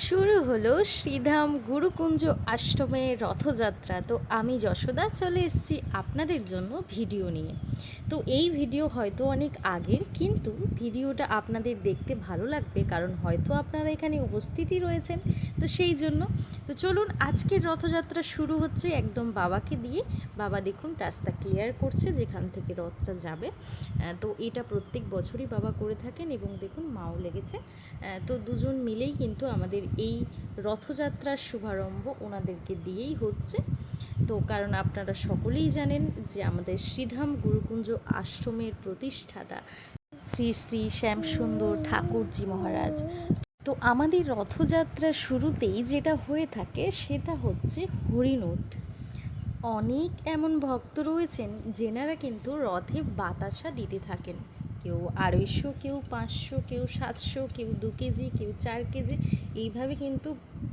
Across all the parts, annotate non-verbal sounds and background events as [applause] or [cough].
শুরু হলো শ্রীধাম গুরুকুঞ্জ আশ্রমের রথযাত্রা। তো আমি যশোদা, চলে এসেছি আপনাদের জন্য ভিডিও নিয়ে। তো এই ভিডিও হয়তো অনেক আগের, কিন্তু ভিডিওটা আপনাদের দেখতে ভালো লাগবে, কারণ হয়তো আপনারা এখানে উপস্থিতই রয়েছেন। তো সেই জন্য, তো চলুন আজকের রথযাত্রা শুরু হচ্ছে একদম বাবাকে দিয়ে। বাবা দেখুন রাস্তা ক্লিয়ার করছে, যেখান থেকে রথটা যাবে। তো এটা প্রত্যেক বছরই বাবা করে থাকেন এবং দেখুন মাও লেগেছে। তো দুজন মিলেই কিন্তু আমাদের এই রথযাত্রার শুভারম্ভ ওনাদেরকে দিয়েই হচ্ছে। তো কারণ আপনারা সকলেই জানেন যে আমাদের শ্রীধাম গুরুকুঞ্জ আশ্রমের প্রতিষ্ঠাতা শ্রী শ্রী শ্যামসুন্দর ঠাকুরজি মহারাজ। তো আমাদের রথযাত্রা শুরুতেই যেটা হয়ে থাকে সেটা হচ্ছে হরিণোট। অনেক এমন ভক্ত রয়েছেন যেনারা কিন্তু রথে বাতাসা দিতে থাকেন। কেউ আড়াইশো, কেউ পাঁচশো, কেউ সাতশো, কেউ দু কেজি, কেউ চার কেজি, এইভাবে কিন্তু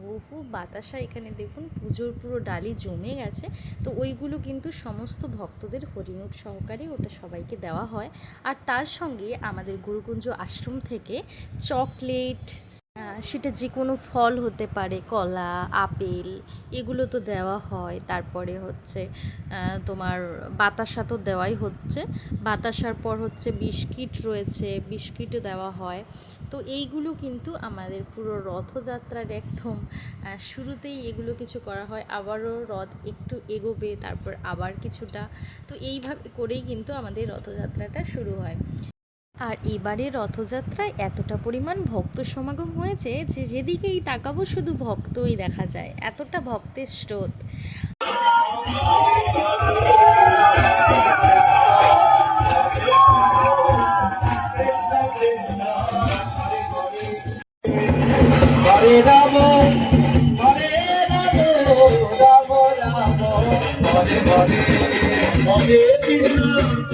বহু বাতাসা এখানে দেখুন পুজোর পুরো ডালি জমে গেছে। তো ওইগুলো কিন্তু সমস্ত ভক্তদের হরিণোট সহকারে ওটা সবাইকে দেওয়া হয়। আর তার সঙ্গে আমাদের গুরুকুঞ্জ আশ্রম থেকে চকলেট সেটা যে কোনো ফল হতে পারে, কলা, আপেল, এগুলো তো দেওয়া হয়। তারপরে হচ্ছে তোমার বাতাসা তো দেওয়াই হচ্ছে। বাতাসার পর হচ্ছে বিস্কিট রয়েছে, বিস্কিটও দেওয়া হয়। তো এইগুলো কিন্তু আমাদের পুরো রথযাত্রার একদম শুরুতেই এগুলো কিছু করা হয়। আবারও রথ একটু এগোবে, তারপর আবার কিছুটা। তো এইভাবে করেই কিন্তু আমাদের রথযাত্রাটা শুরু হয়। আর এবারে রথযাত্রায় এতটা পরিমাণ ভক্ত সমাগম হয়েছে যে যেদিকেই তাকাবো শুধু ভক্তই দেখা যায়। এতটা ভক্তের স্রোত। হরে রাম হরে রাম রাম রাম। Hare Hare Hare Hare Krishna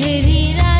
de vida.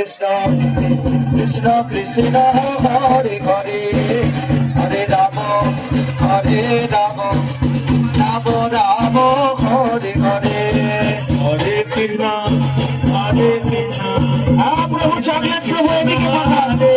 কৃষ্ণ কৃষ্ণ কৃষ্ণ হরে হরে। হরে রাম হরে রাম রাম রাম হরে হরে। হরে কৃষ্ণ হরে কৃষ্ণ। প্রভু চকলেট প্রভু এদিকে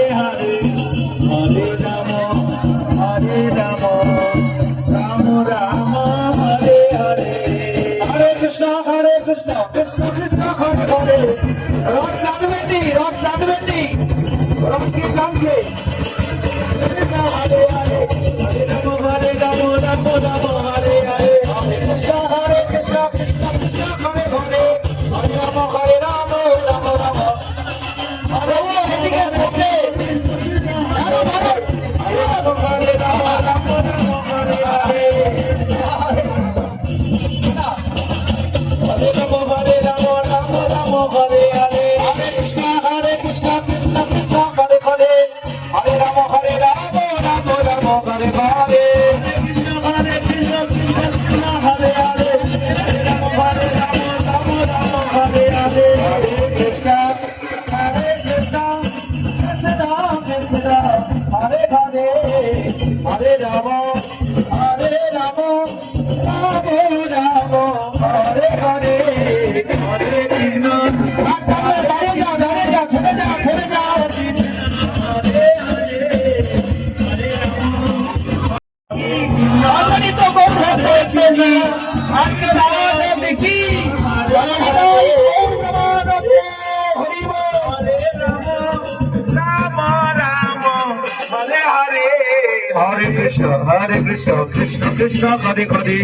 হরে কৃষ্ণ কৃষ্ণ কৃষ্ণ হরে হরে।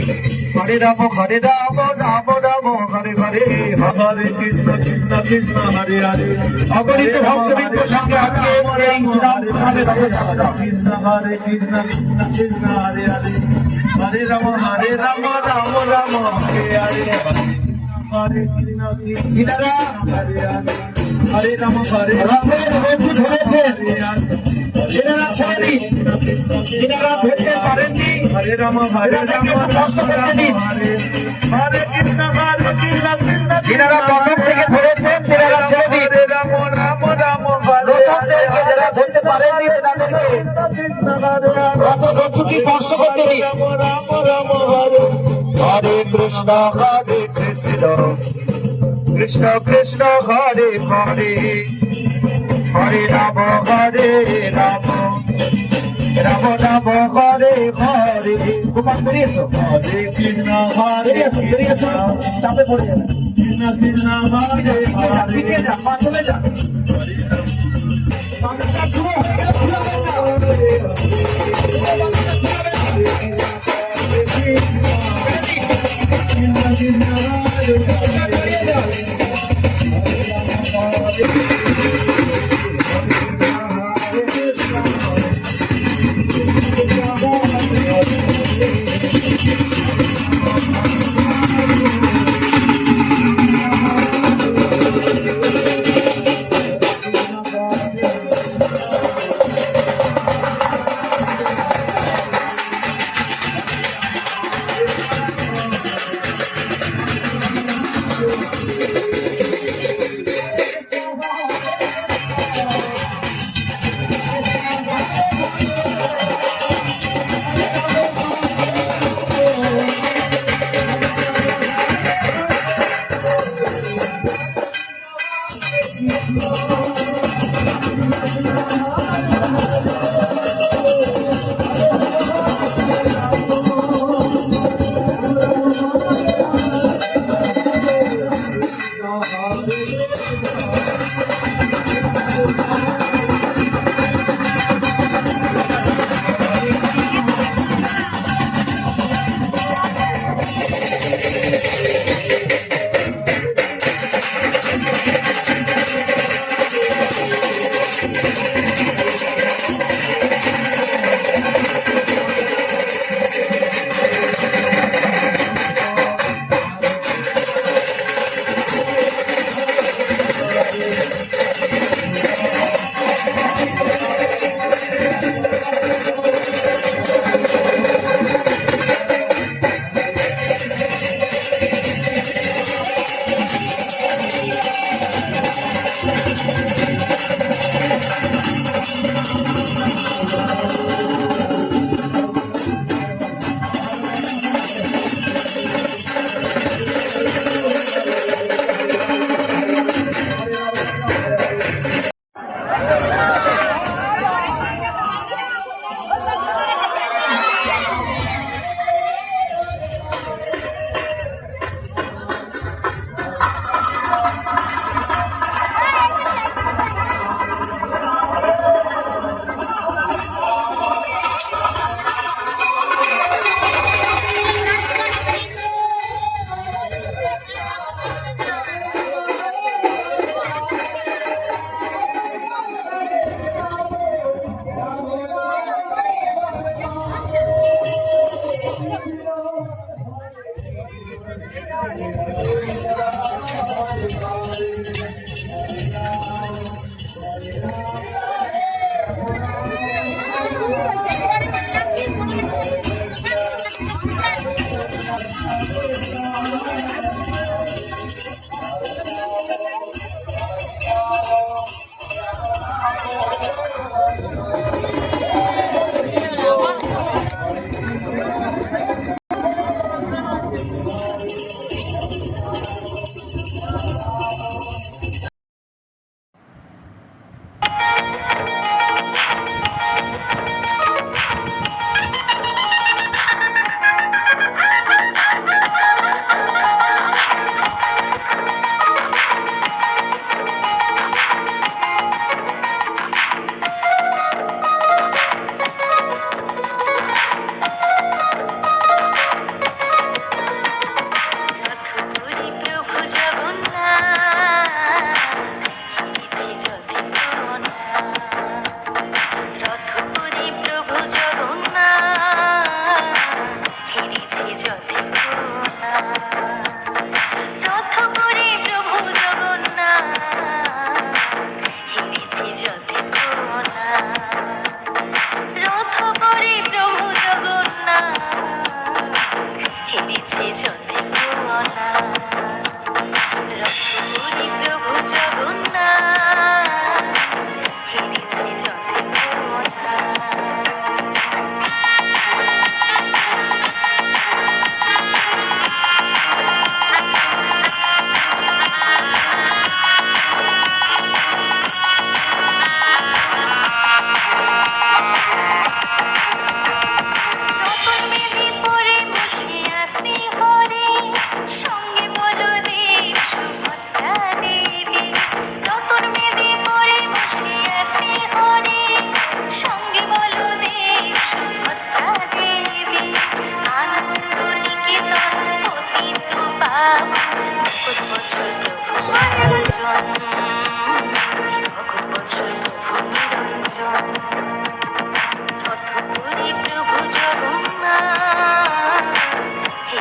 হরে রাম হরে রাম রাম রাম হরে হরে। হরে কৃষ্ণ কৃষ্ণ কৃষ্ণ হরে হরে। অগণিত ভক্তবৃন্দ সঙ্গে আজকে এই শ্রীরাম হরে কৃষ্ণ হরে কৃষ্ণ কৃষ্ণ হরে হরে। হরে রাম হরে রাম রাম রাম হরে হরে। হরে কৃষ্ণ কৃষ্ণ হরে হরে। হরে রাম হরে রামের বেশি ধরেছেন এনারা ছেড়ে এনারা ধরতে পারেননি হরে রাম হরে রাম হরে কৃষ্ণ হরে কৃষ্ণ এনারা প্রথম থেকে ধরেছেন তেনারা ছেড়ে দিন রাম রাম রাম প্রথমদেরকে যারা ধরতে পারেননি তাদেরকে রথ রথটি স্পর্শ করতে দিন রাম রাম হরে হরে কৃষ্ণ হরে কৃষ্ণ। কৃষ্ণ কৃষ্ণ হরে হরে হরে রাম হরে রাম। রাম রাম হরে হরে। গোপাল বেরিয়ে এসো। হরে কৃষ্ণ হরে এসো বেরিয়ে এসো। চাপে পড়ে যাবে। কৃষ্ণ কৃষ্ণ হরে পিছিয়ে যা পা চলে যা।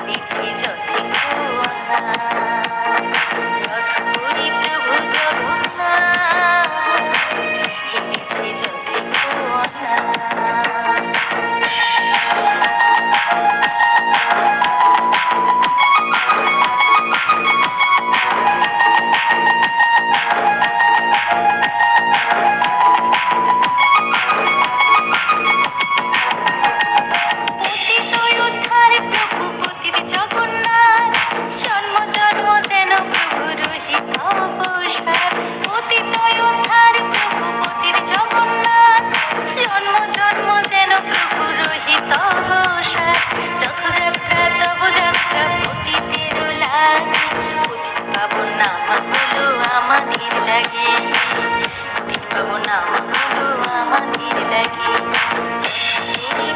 হেরেছে যথে রথপুরী প্রভু জগন্নাথ লাগে। পতিত পাবন নামগুলো আমাদের লাগে।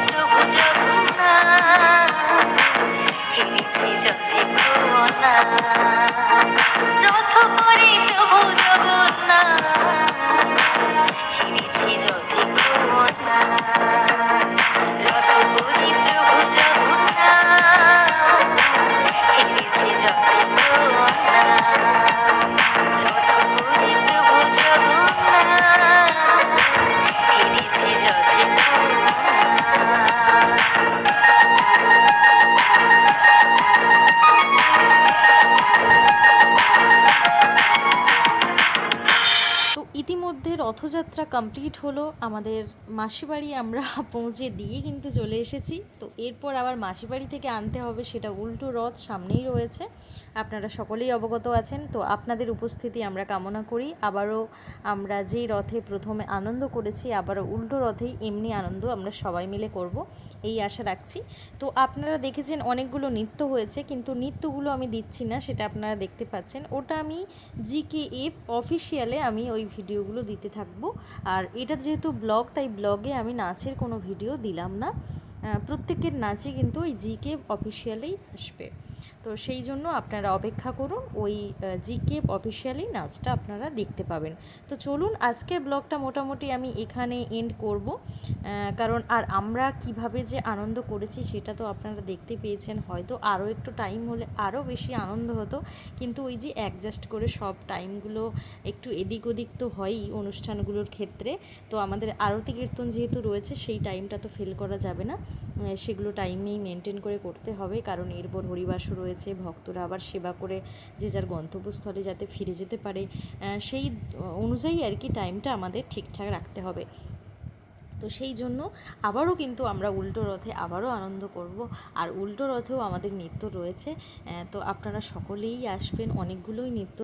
প্রভু জগন্নাথ হেরেছে যথে ভুবনা রথ পরে প্রভু জগন্নাথ হেরেছে যথে ভুবনা রথ পরে প্রভু কমপ্লিট হলো, আমাদের মাসিবাড়ি আমরা [laughs] পৌঁছে দিয়ে কিন্তু চলে এসেছি। তো এরপর আবার মাসিবাড়ি থেকে আনতে হবে সেটা উল্টো রথ সামনেই রয়েছে। আপনারা সকলেই অবগত আছেন। তো আপনাদের উপস্থিতি আমরা কামনা করি। আবারও আমরা যেই রথে প্রথমে আনন্দ করেছি, আবারও উল্টো রথেই এমনি আনন্দ আমরা সবাই মিলে করব। এই আশা রাখছি। তো আপনারা দেখেছেন অনেকগুলো নৃত্য হয়েছে, কিন্তু নৃত্যগুলো আমি দিচ্ছি না, সেটা আপনারা দেখতে পাচ্ছেন। ওটা আমি জিকে এফ অফিসিয়ালে আমি ওই ভিডিওগুলো দিতে থাকব। আর এটা যেহেতু ব্লগ, তাই ব্লগে আমি নাচের কোনো ভিডিও দিলাম না। প্রত্যেকের নাচে কিন্তু ওই জিকে অফিসিয়ালেই আসবে। তো সেই জন্য আপনারা অপেক্ষা করুন, ওই জিকে অফিসিয়ালি নাচটা আপনারা দেখতে পাবেন। তো চলুন, আজকের ব্লগটা মোটামুটি আমি এখানে এন্ড করব। কারণ আর আমরা কীভাবে যে আনন্দ করেছি সেটা তো আপনারা দেখতে পেয়েছেন। হয়তো আরও একটু টাইম হলে আরও বেশি আনন্দ হতো। কিন্তু ওই যে অ্যাডজাস্ট করে সব টাইমগুলো একটু এদিক ওদিক তো হয়ই অনুষ্ঠানগুলোর ক্ষেত্রে। তো আমাদের আরতি কীর্তন যেহেতু রয়েছে, সেই টাইমটা তো ফেল করা যাবে না। সেগুলো টাইমেই মেনটেন করে করতে হবে। কারণ এরপর হরিবাসও রয়েছে, ভক্তরা আবার সেবা করে যে যার গন্তব্যস্থলে যাতে ফিরে যেতে পারে সেই অনুযায়ী আর কি টাইমটা আমাদের ঠিকঠাক রাখতে হবে। তো সেই জন্য আবারও কিন্তু আমরা উল্টো রথে আবারও আনন্দ করব, আর উল্টো রথেও আমাদের নৃত্য রয়েছে। তো আপনারা সকলেই আসবেন, অনেকগুলোই নৃত্য